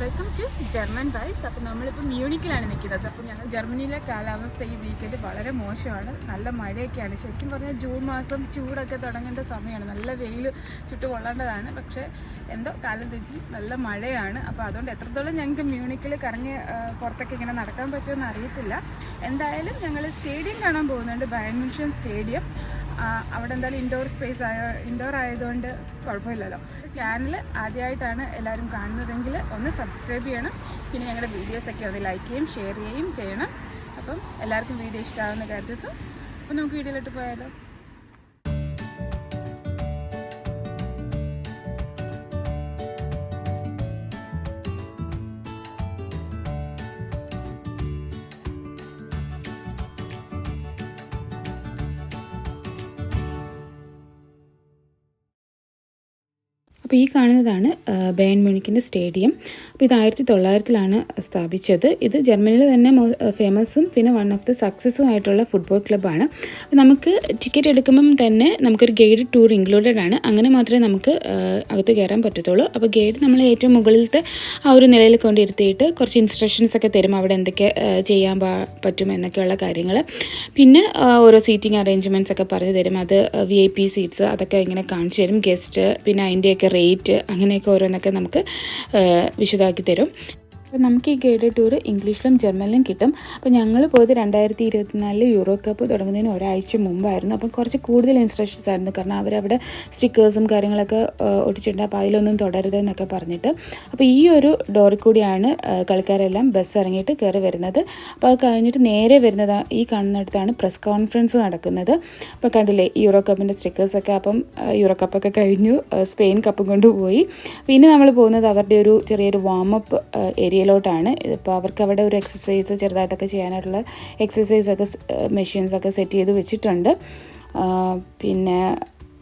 Welcome to German vibes അപ്പോൾ നമ്മളിപ്പോൾ മ്യൂണിക്കിലാണ് നിൽക്കുന്നത്. അപ്പോൾ ഞങ്ങൾ ജർമ്മനിയിലെ കാലാവസ്ഥ ഈ വീക്കെൻഡ് വളരെ മോശമാണ്. നല്ല മഴയൊക്കെയാണ്. ശരിക്കും പറഞ്ഞാൽ ജൂൺ മാസം ചൂടൊക്കെ തുടങ്ങേണ്ട സമയമാണ്. നല്ല വെയിൽ ചുട്ടു കൊള്ളേണ്ടതാണ്. പക്ഷേ എന്തോ കാലം തെറ്റി നല്ല മഴയാണ്. അപ്പോൾ അതുകൊണ്ട് എത്രത്തോളം ഞങ്ങൾക്ക് മ്യൂണിക്കിൽ കറങ്ങി പുറത്തൊക്കെ ഇങ്ങനെ നടക്കാൻ പറ്റുമെന്ന് അറിയത്തില്ല. എന്തായാലും ഞങ്ങൾ സ്റ്റേഡിയം കാണാൻ പോകുന്നുണ്ട്. ബയൺമിഷൻ സ്റ്റേഡിയം അവിടെ എന്തായാലും ഇൻഡോർ സ്പേസ് ആയ ഇൻഡോർ ആയതുകൊണ്ട് കുഴപ്പമില്ലല്ലോ. ചാനൽ ആദ്യമായിട്ടാണ് എല്ലാവരും കാണുന്നതെങ്കിൽ ഒന്ന് സബ്സ്ക്രൈബ് ചെയ്യണം. പിന്നെ ഞങ്ങളുടെ വീഡിയോസൊക്കെ ഒന്ന് ലൈക്ക് ചെയ്യും ഷെയർ ചെയ്യുകയും ചെയ്യണം. അപ്പം എല്ലാവർക്കും വീഡിയോ ഇഷ്ടമാകുന്ന കരുതുന്നു അപ്പം നമുക്ക് വീഡിയോയിലോട്ട് പോയാലോ? അപ്പോൾ ഈ കാണുന്നതാണ് ബേൺ മ്യൂണിക്കിന്റെ സ്റ്റേഡിയം. അപ്പോൾ ഇത് ആയിരത്തി തൊള്ളായിരത്തിലാണ് സ്ഥാപിച്ചത്. ഇത് ജർമ്മനിയിൽ തന്നെ ഫേമസും പിന്നെ വൺ ഓഫ് ദി സക്സസ്സും ആയിട്ടുള്ള ഫുട്ബോൾ ക്ലബ്ബാണ്. അപ്പോൾ നമുക്ക് ടിക്കറ്റ് എടുക്കുമ്പം തന്നെ നമുക്കൊരു ഗൈഡ് ടൂർ ഇൻക്ലൂഡഡ് ആണ്. അങ്ങനെ മാത്രമേ നമുക്ക് അകത്ത് കയറാൻ പറ്റത്തുള്ളൂ. അപ്പോൾ ഗൈഡ് നമ്മൾ ഏറ്റവും മുകളിലത്തെ ആ ഒരു നിലയിൽ കൊണ്ടിരുത്തിയിട്ട് കുറച്ച് ഇൻസ്ട്രക്ഷൻസ് ഒക്കെ തരും. അവിടെ എന്തൊക്കെ ചെയ്യാൻ പറ്റും എന്നൊക്കെയുള്ള കാര്യങ്ങൾ പിന്നെ ഓരോ സീറ്റിംഗ് അറേഞ്ച്മെന്റ്സ് ഒക്കെ പറഞ്ഞു തരും. അത് വി ഐ പി സീറ്റ്സ് അതൊക്കെ ഇങ്ങനെ കാണിച്ചു തരും. ഗസ്റ്റ് പിന്നെ അതിന്റെയൊക്കെ റേറ്റ് അങ്ങനെയൊക്കെ ഓരോന്നൊക്കെ നമുക്ക് വിശദമാക്കി തരും. അപ്പോൾ നമുക്ക് ഈ ഗൈഡ് ടൂർ ഇംഗ്ലീഷിലും ജർമ്മനിലും കിട്ടും. അപ്പോൾ ഞങ്ങൾ പോയത് രണ്ടായിരത്തി ഇരുപത്തിനാലിൽ യൂറോ കപ്പ് തുടങ്ങുന്നതിന് ഒരാഴ്ച മുമ്പായിരുന്നു. അപ്പം കുറച്ച് കൂടുതൽ ഇൻസ്ട്രക്ഷൻസ് ആയിരുന്നു. കാരണം അവരവിടെ സ്റ്റിക്കേഴ്സും കാര്യങ്ങളൊക്കെ ഒട്ടിച്ചിട്ടുണ്ട്. അപ്പോൾ അതിലൊന്നും തുടരുതെന്നൊക്കെ പറഞ്ഞിട്ട്. അപ്പോൾ ഈ ഒരു ഡോറിൽ കൂടിയാണ് കളിക്കാരെല്ലാം ബസ് ഇറങ്ങിയിട്ട് കയറി വരുന്നത്. അപ്പോൾ അത് കഴിഞ്ഞിട്ട് നേരെ വരുന്നത് ഈ കാണുന്നിടത്താണ് പ്രസ് കോൺഫറൻസ് നടക്കുന്നത്. അപ്പോൾ കണ്ടില്ലേ യൂറോ കപ്പിന്റെ സ്റ്റിക്കേഴ്സൊക്കെ അപ്പം യൂറോ കപ്പൊക്കെ കഴിഞ്ഞു. സ്പെയിൻ കപ്പും കൊണ്ടുപോയി. പിന്നെ നമ്മൾ പോകുന്നത് അവരുടെ ഒരു ചെറിയൊരു വാമപ്പ് ഏരിയയിലോട്ടാണ് ഇപ്പോൾ അവർക്ക് അവിടെ ഒരു എക്സസൈസ് ചെറുതായിട്ടൊക്കെ ചെയ്യാനായിട്ടുള്ള എക്സസൈസൊക്കെ മെഷീൻസൊക്കെ സെറ്റ് ചെയ്ത് വെച്ചിട്ടുണ്ട്. പിന്നെ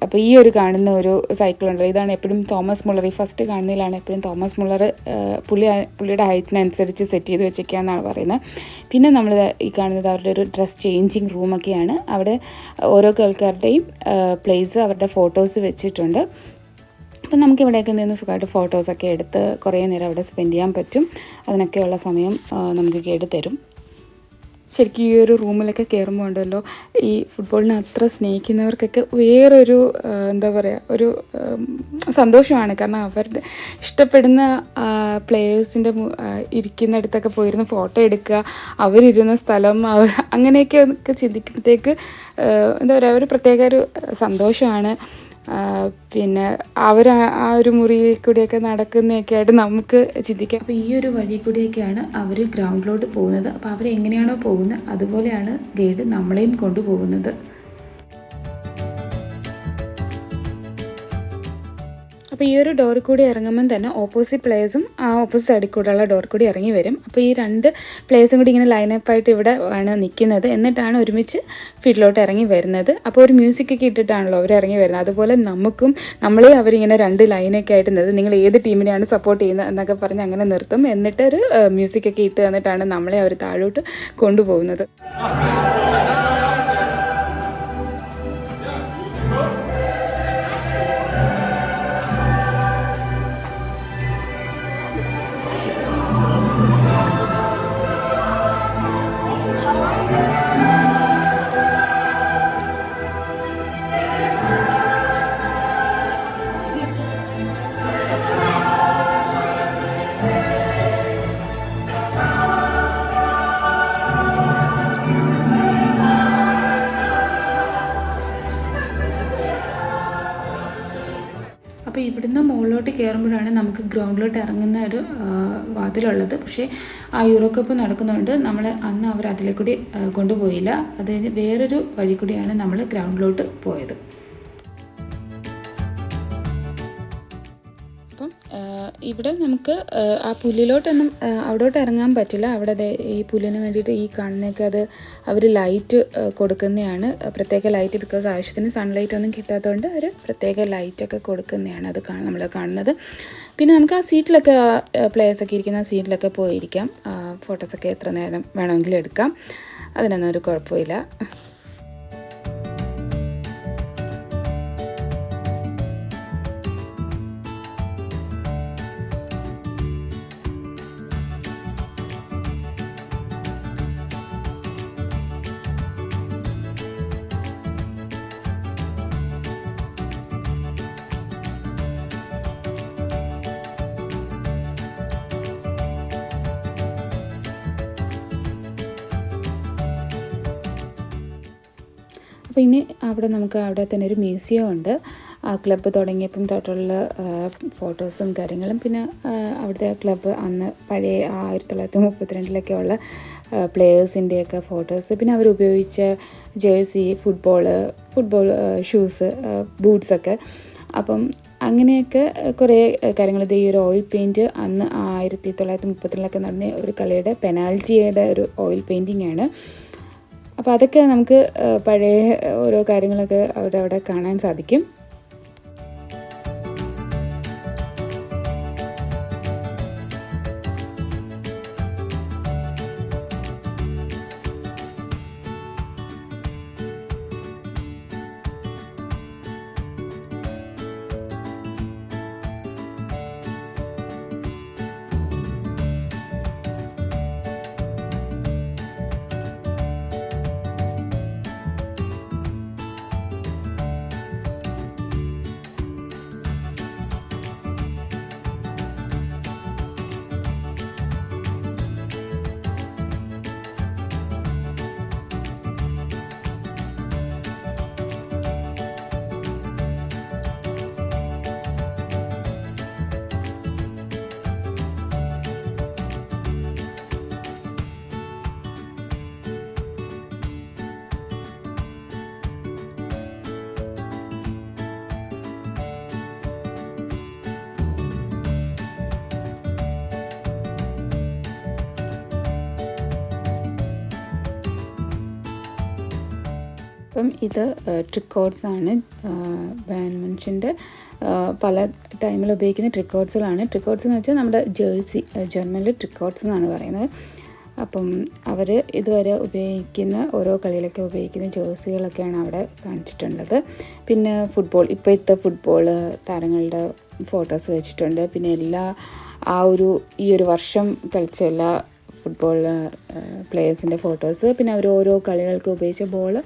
അപ്പോൾ ഈ ഒരു കാണുന്ന ഒരു സൈക്കിൾ ഉണ്ടല്ലോ. ഇതാണ് എപ്പോഴും തോമസ് മുള്ളർ. ഈ ഫസ്റ്റ് കാണുന്നതിലാണ് എപ്പോഴും തോമസ് മുള്ളർ പുള്ളി പുള്ളിയുടെ ഹൈറ്റിനനുസരിച്ച് സെറ്റ് ചെയ്ത് വെച്ചേക്കാന്നാണ് പറയുന്നത്. പിന്നെ നമ്മൾ ഈ കാണുന്നത് അവരുടെ ഒരു ഡ്രസ് ചേഞ്ചിങ് റൂമൊക്കെയാണ് അവിടെ ഓരോ ആൾക്കാരുടെയും പ്ലേസ് അവരുടെ ഫോട്ടോസ് വെച്ചിട്ടുണ്ട്. അപ്പം നമുക്ക് ഇവിടെയൊക്കെ നിന്ന് സുഖമായിട്ട് ഫോട്ടോസൊക്കെ എടുത്ത് കുറേ നേരം അവിടെ സ്പെൻഡ് ചെയ്യാൻ പറ്റും. അതിനൊക്കെയുള്ള സമയം നമുക്ക് കേട്ട് തരും ശരിക്കും ഈ ഒരു റൂമിലൊക്കെ കയറുമ്പോൾ ഉണ്ടല്ലോ ഈ ഫുട്ബോളിനെ അത്ര സ്നേഹിക്കുന്നവർക്കൊക്കെ വേറൊരു എന്താ പറയുക ഒരു സന്തോഷമാണ്. കാരണം അവരുടെ ഇഷ്ടപ്പെടുന്ന പ്ലേയേഴ്സിന്റെ ഇരിക്കുന്നിടത്തൊക്കെ പോയിരുന്ന് ഫോട്ടോ എടുക്കുക അവരിരുന്ന സ്ഥലം അങ്ങനെയൊക്കെ ഒക്കെ ചിന്തിക്കുമ്പോഴത്തേക്ക് എന്താ പറയുക ഒരു പ്രത്യേക ഒരു സന്തോഷമാണ്. പിന്നെ അവർ ആ ഒരു മുറിയിൽ കൂടിയൊക്കെ നടക്കുന്നതൊക്കെ ആയിട്ട് നമുക്ക് ചിന്തിക്കാം. അപ്പോൾ ഈ ഒരു വഴി കൂടിയൊക്കെയാണ് അവർ ഗ്രൗണ്ടിലോട്ട് പോകുന്നത്. അപ്പോൾ അവരെങ്ങനെയാണോ പോകുന്നത് അതുപോലെയാണ് ഗൈഡ് നമ്മളെയും കൊണ്ടുപോകുന്നത്. അപ്പോൾ ഈ ഒരു ഡോർ കൂടി ഇറങ്ങുമ്പം തന്നെ ഓപ്പോസിറ്റ് പ്ലേസും ആ ഓപ്പോസിറ്റ് സൈഡിൽ കൂടെയുള്ള ഡോർ കൂടി ഇറങ്ങി വരും. അപ്പോൾ ഈ രണ്ട് പ്ലേസും കൂടി ഇങ്ങനെ ലൈനപ്പ് ആയിട്ട് ഇവിടെ ആണ് നിൽക്കുന്നത് എന്നിട്ടാണ് ഒരുമിച്ച് ഫീൽഡിലോട്ട് ഇറങ്ങി വരുന്നത്. അപ്പോൾ ഒരു മ്യൂസിക് ഒക്കെ ഇട്ടിട്ടാണല്ലോ അവർ ഇറങ്ങി വരുന്നത്. അതുപോലെ നമുക്കും നമ്മളെ അവരിങ്ങനെ രണ്ട് ലൈനൊക്കെ ആയിട്ട് നിർത്തും നിങ്ങൾ ഏത് ടീമിനെയാണ് സപ്പോർട്ട് ചെയ്യുന്നത് എന്നൊക്കെ പറഞ്ഞ് അങ്ങനെ നിർത്തും. എന്നിട്ട് ഒരു മ്യൂസിക് ഒക്കെ ഇട്ട് തന്നിട്ടാണ് നമ്മളെ അവർ താഴോട്ട് കൊണ്ടുപോകുന്നത്. അപ്പോൾ ഇവിടുന്ന് മുകളിലോട്ട് കയറുമ്പോഴാണ് നമുക്ക് ഗ്രൗണ്ടിലോട്ട് ഇറങ്ങുന്ന ഒരു വാതിലുള്ളത്. പക്ഷേ ആ യൂറോ കപ്പ് നടക്കുന്നതുകൊണ്ട് നമ്മൾ അന്ന് അവർ അതിലെ കൂടി കൊണ്ടുപോയില്ല. അത് വേറൊരു വഴി കൂടിയാണ് നമ്മൾ ഗ്രൗണ്ടിലോട്ട് പോയത്. ഇവിടെ നമുക്ക് ആ, പുല്ലിലോട്ടൊന്നും അവിടോട്ട് ഇറങ്ങാൻ പറ്റില്ല. അവിടെ ഈ പുല്ലിന് വേണ്ടിയിട്ട് ഈ കണ്ണൊക്കെ അത് അവർ ലൈറ്റ് കൊടുക്കുന്നതാണ്. പ്രത്യേക ലൈറ്റ് ബിക്കോസ് ആവശ്യത്തിന് സൺലൈറ്റ് ഒന്നും കിട്ടാത്തതുകൊണ്ട് അവർ പ്രത്യേക ലൈറ്റൊക്കെ കൊടുക്കുന്നതാണ് അത് നമ്മൾ കാണുന്നത്. പിന്നെ നമുക്ക് ആ സീറ്റിലൊക്കെ പ്ലേസൊക്കെ ഇരിക്കുന്ന സീറ്റിലൊക്കെ പോയിരിക്കാം. ഫോട്ടോസൊക്കെ എത്ര നേരം വേണമെങ്കിലും എടുക്കാം. അതിനൊന്നും ഒരു കുഴപ്പമില്ല. ഇനി അവിടെ നമുക്ക് അവിടെ തന്നെ ഒരു മ്യൂസിയം ഉണ്ട്. ആ ക്ലബ്ബ് തുടങ്ങിയപ്പം തൊട്ടുള്ള ഫോട്ടോസും കാര്യങ്ങളും. പിന്നെ അവിടുത്തെ ക്ലബ്ബ് അന്ന് പഴയ ആയിരത്തി തൊള്ളായിരത്തി മുപ്പത്തിരണ്ടിലൊക്കെ ഉള്ള പ്ലേയേഴ്സിന്റെയൊക്കെ ഫോട്ടോസ് പിന്നെ അവരുപയോഗിച്ച ജേഴ്സി ഫുട്ബോൾ ഫുട്ബോൾ ഷൂസ് ബൂട്ട്സൊക്കെ അപ്പം അങ്ങനെയൊക്കെ കുറേ കാര്യങ്ങൾ. ഇത് ഈ ഒരു ഓയിൽ പെയിന്റ് അന്ന് ആയിരത്തി തൊള്ളായിരത്തി മുപ്പത്തിരണ്ടിലൊക്കെ നടന്ന ഒരു കളിയുടെ പെനാൽറ്റിയുടെ ഒരു ഓയിൽ പെയിന്റിംഗ് ആണ്. അപ്പോൾ അതൊക്കെ നമുക്ക് പഴയ ഓരോ കാര്യങ്ങളൊക്കെ അവിടെ അവിടെ കാണാൻ സാധിക്കും. അപ്പം ഇത് ബാൻ ബാൻമൻഷന്റെ പല ടൈമിൽ ഉപയോഗിക്കുന്ന ട്രിക്കോഡ്സുകളാണ് ട്രിക്കോഡ്സ് എന്ന് വെച്ചാൽ നമ്മുടെ ജേഴ്സി ജർമ്മനിൽ ട്രിക്കോഡ്സ് എന്നാണ് പറയുന്നത്. അപ്പം അവർ ഇതുവരെ ഉപയോഗിക്കുന്ന ഓരോ കളിയിലൊക്കെ ഉപയോഗിക്കുന്ന ജേഴ്സികളൊക്കെയാണ് അവിടെ കാണിച്ചിട്ടുള്ളത്. പിന്നെ ഫുട്ബോൾ ഇപ്പോഴത്തെ ഫുട്ബോൾ താരങ്ങളുടെ ഫോട്ടോസ് വെച്ചിട്ടുണ്ട്. പിന്നെ എല്ലാ ആ ഒരു ഈ ഒരു വർഷം കളിച്ച എല്ലാ ഫുട്ബോൾ പ്ലേയേഴ്സിന്റെ ഫോട്ടോസ് പിന്നെ അവർ ഓരോ കളികൾക്ക് ഉപയോഗിച്ച ബോൾ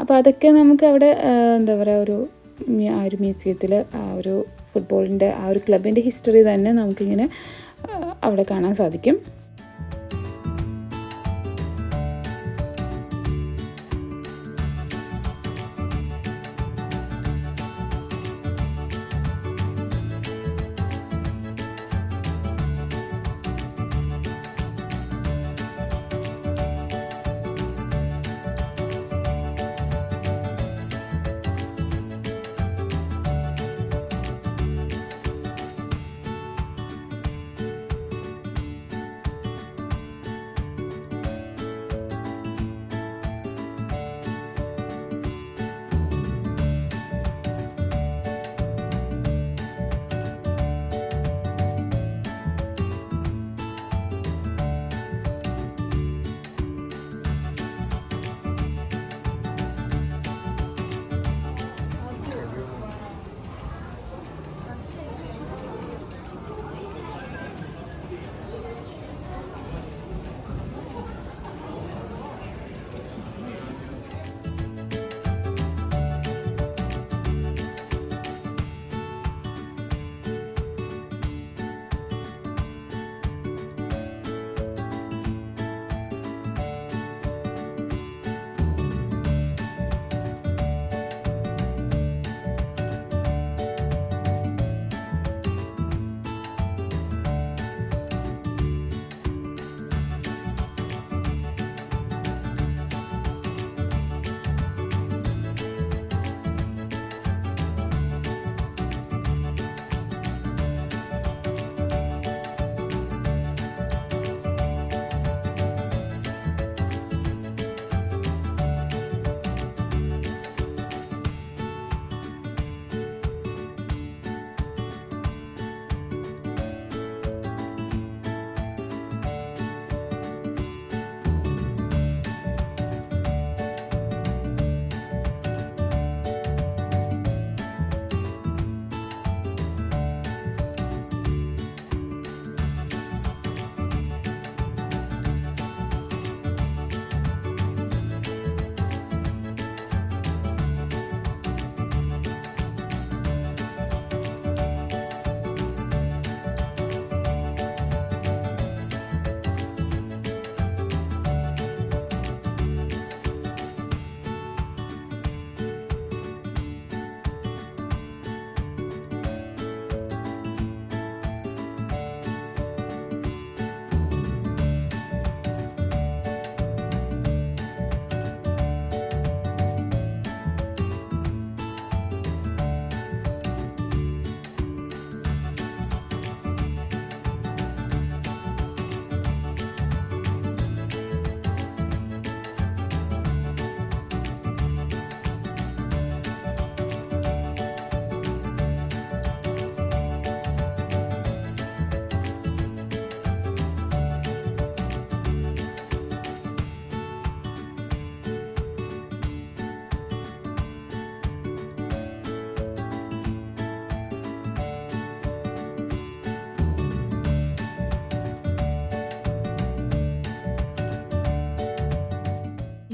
അപ്പോൾ അതൊക്കെ നമുക്ക് അവിടെ എന്താ പറയുക ഒരു ആ ഒരു മ്യൂസിയത്തിൽ ആ ഒരു ഫുട്ബോളിന്റെ ആ ഒരു ക്ലബിന്റെ ഹിസ്റ്ററി തന്നെ നമുക്കിങ്ങനെ അവിടെ കാണാൻ സാധിക്കും.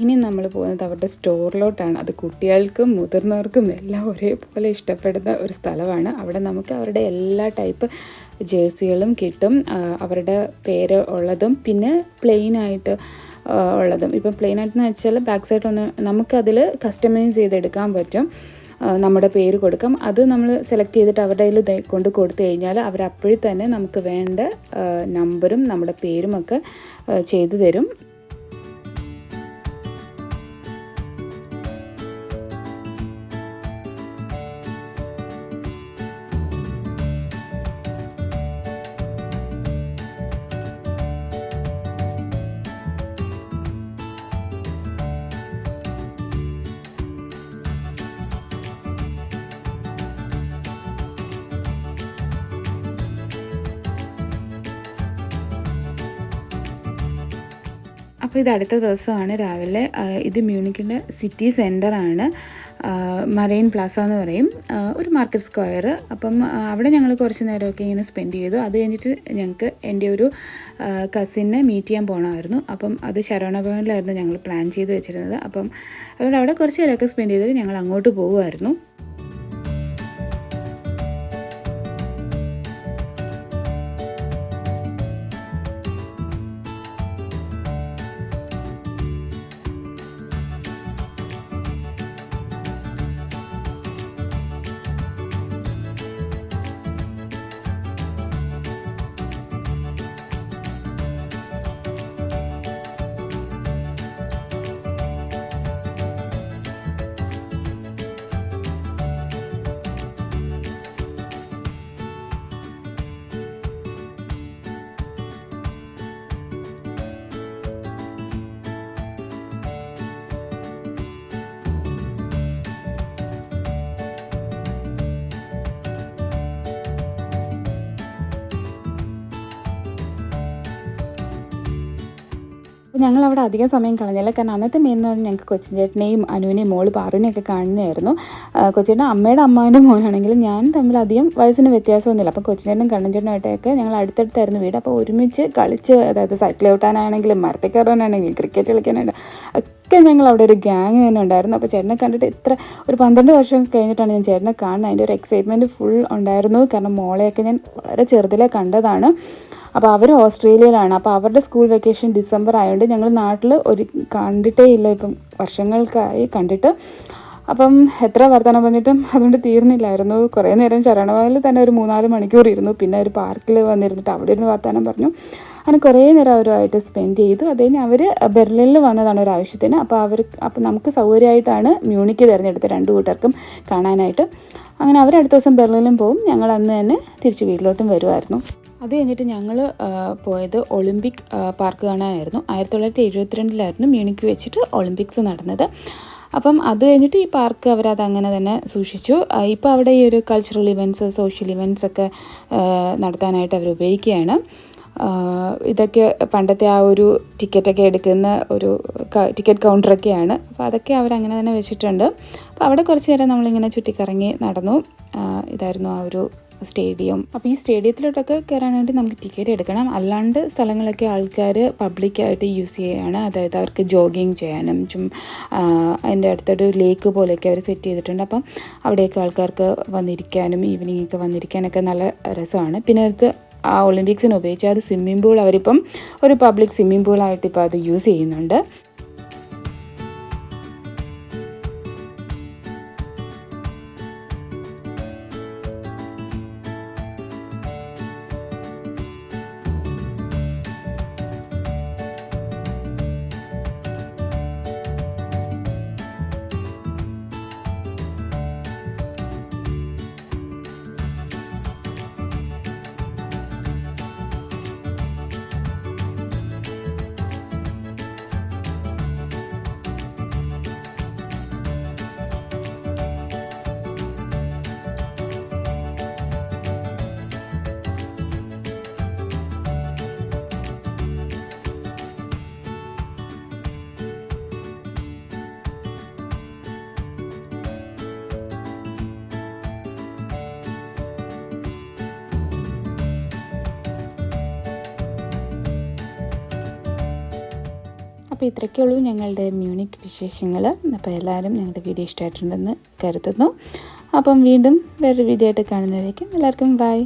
ഇനി നമ്മൾ പോകുന്നത് അവരുടെ സ്റ്റോറിലോട്ടാണ്. അത് കുട്ടികൾക്കും മുതിർന്നവർക്കും എല്ലാം ഒരേപോലെ ഇഷ്ടപ്പെടുന്ന ഒരു സ്ഥലമാണ്. അവിടെ നമുക്ക് അവരുടെ എല്ലാ ടൈപ്പ് ജേഴ്സികളും കിട്ടും. അവരുടെ പേര് ഉള്ളതും പിന്നെ പ്ലെയിൻ ആയിട്ട് ഉള്ളതും. ഇപ്പം പ്ലെയിൻ ആയിട്ടെന്ന് വെച്ചാൽ ബാക്ക് സൈഡ് ഒന്ന് നമുക്കതിൽ കസ്റ്റമൈസ് ചെയ്തെടുക്കാൻ പറ്റും. നമ്മുടെ പേര് കൊടുക്കാം. അത് നമ്മൾ സെലക്ട് ചെയ്തിട്ട് അവരുടെ കയ്യിൽ കൊണ്ട് കൊടുത്തു കഴിഞ്ഞാൽ അവർ അപ്പോഴും തന്നെ നമുക്ക് വേണ്ട നമ്പറും നമ്മുടെ പേരും ഒക്കെ ആ, ചെയ്തു തരും. അപ്പോൾ ഇത് അടുത്ത ദിവസമാണ് രാവിലെ ഇത് മ്യൂണിക്കിന്റെ സിറ്റി സെന്ററാണ് മറൈൻ പ്ലാസ എന്ന് പറയും. ഒരു മാർക്കറ്റ് സ്ക്വയർ. അപ്പം അവിടെ ഞങ്ങൾ കുറച്ച് നേരമൊക്കെ ഇങ്ങനെ സ്പെൻഡ് ചെയ്തു. അത് കഴിഞ്ഞിട്ട് ഞങ്ങൾക്ക് എന്റെ ഒരു കസിനെ മീറ്റ് ചെയ്യാൻ പോകണമായിരുന്നു അപ്പം അത് ശരവണ ഭവനിലായിരുന്നു ഞങ്ങൾ പ്ലാൻ ചെയ്ത് വെച്ചിരുന്നത്. അപ്പം അതുകൊണ്ട് അവിടെ കുറച്ച് നേരമൊക്കെ സ്പെൻഡ് ചെയ്തിട്ട് ഞങ്ങൾ അങ്ങോട്ട് പോകുമായിരുന്നു അപ്പോൾ ഞങ്ങൾ അവിടെ അധികം സമയം കളഞ്ഞില്ല. കാരണം അന്നത്തെ മെയിൻ എന്ന് പറഞ്ഞാൽ ഞങ്ങൾക്ക് കൊച്ചിൻ ചേട്ടനെയും അനുവിനെയും മോൾ പാറുവിനെയൊക്കെ കാണുന്നതായിരുന്നു. കൊച്ചിന്റെ അമ്മയുടെ അമ്മാവിന്റെ മോനാണെങ്കിലും ഞാൻ തമ്മിൽ അധികം വയസ്സിന് വ്യത്യാസമൊന്നുമില്ല. അപ്പോൾ കൊച്ചിനേട്ടനും കണ്ണൻചേട്ടനായിട്ടൊക്കെ ഞങ്ങൾ അടുത്തടുത്തായിരുന്നു വീട്. അപ്പോൾ ഒരുമിച്ച് കളിച്ച് അതായത് സൈക്കിൾ ചവിട്ടാനാണെങ്കിലും മരത്തെ കയറാനാണെങ്കിലും ക്രിക്കറ്റ് കളിക്കാനാണെങ്കിലും ഒക്കെ ഞങ്ങൾ അവിടെ ഒരു ഗ്യാങ് തന്നെ ഉണ്ടായിരുന്നു. അപ്പോൾ ചേട്ടനെ കണ്ടിട്ട് ഇത്ര ഒരു പന്ത്രണ്ട് വർഷം കഴിഞ്ഞിട്ടാണ് ഞാൻ ചേട്ടനെ കാണുന്നത്. അതിന്റെ ഒരു എക്സൈറ്റ്മെന്റ് ഫുൾ ഉണ്ടായിരുന്നു. കാരണം മോളെയൊക്കെ ഞാൻ വളരെ ചെറുതിലെ കണ്ടതാണ്. അപ്പോൾ അവർ ഓസ്ട്രേലിയയിലാണ്. അപ്പോൾ അവരുടെ സ്കൂൾ വെക്കേഷൻ ഡിസംബർ ആയതുകൊണ്ട് ഞങ്ങൾ നാട്ടിൽ ഒരു കണ്ടിട്ടേ ഇല്ല. ഇപ്പം വർഷങ്ങൾക്കായി കണ്ടിട്ട്. അപ്പം എത്ര വർത്തമാനം പറഞ്ഞിട്ടും അതുകൊണ്ട് തീർന്നില്ലായിരുന്നു. കുറേ നേരം ചരണവാലിൽ തന്നെ ഒരു മൂന്നാൽ മണിക്കൂർ ഇരുന്നു. പിന്നെ ഒരു പാർക്കിൽ വന്നിരുന്നിട്ട് അവിടെ ഇരുന്ന് വർത്തമാനം പറഞ്ഞു. അങ്ങനെ കുറേ നേരം അവരുമായിട്ട് സ്പെൻഡ് ചെയ്തു. അത് കഴിഞ്ഞ് അവർ ബെർലിനിൽ വന്നതാണ് ഒരു ആവശ്യത്തിന്. അപ്പോൾ അവർ അപ്പോൾ നമുക്ക് സൗകര്യമായിട്ടാണ് മ്യൂണിക്ക് തിരഞ്ഞെടുത്ത് രണ്ട് കൂട്ടർക്കും കാണാനായിട്ട്. അങ്ങനെ അവർ അടുത്ത ദിവസം ബെർലിനിലും പോകും ഞങ്ങൾ അന്ന് തന്നെ തിരിച്ച് വീട്ടിലോട്ടും വരുമായിരുന്നു. അത് കഴിഞ്ഞിട്ട് ഞങ്ങൾ പോയത് ഒളിമ്പിക് പാർക്ക് കാണാനായിരുന്നു. ആയിരത്തി തൊള്ളായിരത്തി എഴുപത്തിരണ്ടിലായിരുന്നു മ്യൂണിക്ക് വെച്ചിട്ട് ഒളിമ്പിക്സ് നടന്നത്. അപ്പം അത് കഴിഞ്ഞിട്ട് ഈ പാർക്ക് അവരത് അങ്ങനെ തന്നെ സൂക്ഷിച്ചു. ഇപ്പോൾ അവിടെ ഈ ഒരു കൾച്ചറൽ ഇവന്റ്സ് സോഷ്യൽ ഇവന്റ്സ് ഒക്കെ നടത്താനായിട്ട് അവർ ഉപയോഗിക്കുകയാണ്. ഇതൊക്കെ പണ്ടത്തെ ആ ഒരു ടിക്കറ്റൊക്കെ എടുക്കുന്ന ഒരു ടിക്കറ്റ് കൗണ്ടറൊക്കെയാണ് അപ്പോൾ അതൊക്കെ അവരങ്ങനെ തന്നെ വെച്ചിട്ടുണ്ട്. അപ്പോൾ അവിടെ കുറച്ച് നേരം നമ്മളിങ്ങനെ ചുറ്റിക്കറങ്ങി നടന്നു. ഇതായിരുന്നു ആ ഒരു സ്റ്റേഡിയം. അപ്പോൾ ഈ സ്റ്റേഡിയത്തിലോട്ടൊക്കെ കയറാനായിട്ട് നമുക്ക് ടിക്കറ്റ് എടുക്കണം. അല്ലാണ്ട് സ്ഥലങ്ങളൊക്കെ ആൾക്കാർ പബ്ലിക്കായിട്ട് യൂസ് ചെയ്യുകയാണ്. അതായത് അവർക്ക് ജോഗിങ് ചെയ്യാനും ചും അതിന്റെ അടുത്തൊരു ലേക്ക് പോലെയൊക്കെ അവർ സെറ്റ് ചെയ്തിട്ടുണ്ട്. അപ്പം അവിടെയൊക്കെ ആൾക്കാർക്ക് വന്നിരിക്കാനും ഈവനിങ് ഒക്കെ വന്നിരിക്കാനൊക്കെ നല്ല രസമാണ്. പിന്നെ അടുത്ത് ആ ഒളിമ്പിക്സിന് ഉപയോഗിച്ച അത് സ്വിമ്മിംഗ് പൂൾ അവരിപ്പം ഒരു പബ്ലിക് സ്വിമ്മിംഗ് പൂളായിട്ട് ഇപ്പോൾ അത് യൂസ് ചെയ്യുന്നുണ്ട്. അപ്പോൾ ഇത്രയൊക്കെ ഉള്ളൂ ഞങ്ങളുടെ മ്യൂണിക് വിശേഷങ്ങൾ. അപ്പോൾ എല്ലാവരും ഞങ്ങളുടെ വീഡിയോ ഇഷ്ടമായിട്ടുണ്ടെന്ന് കരുതുന്നു. അപ്പം വീണ്ടും വേറൊരു വീഡിയോ ആയിട്ട് കാണുന്നതായിരിക്കും എല്ലാവർക്കും ബൈ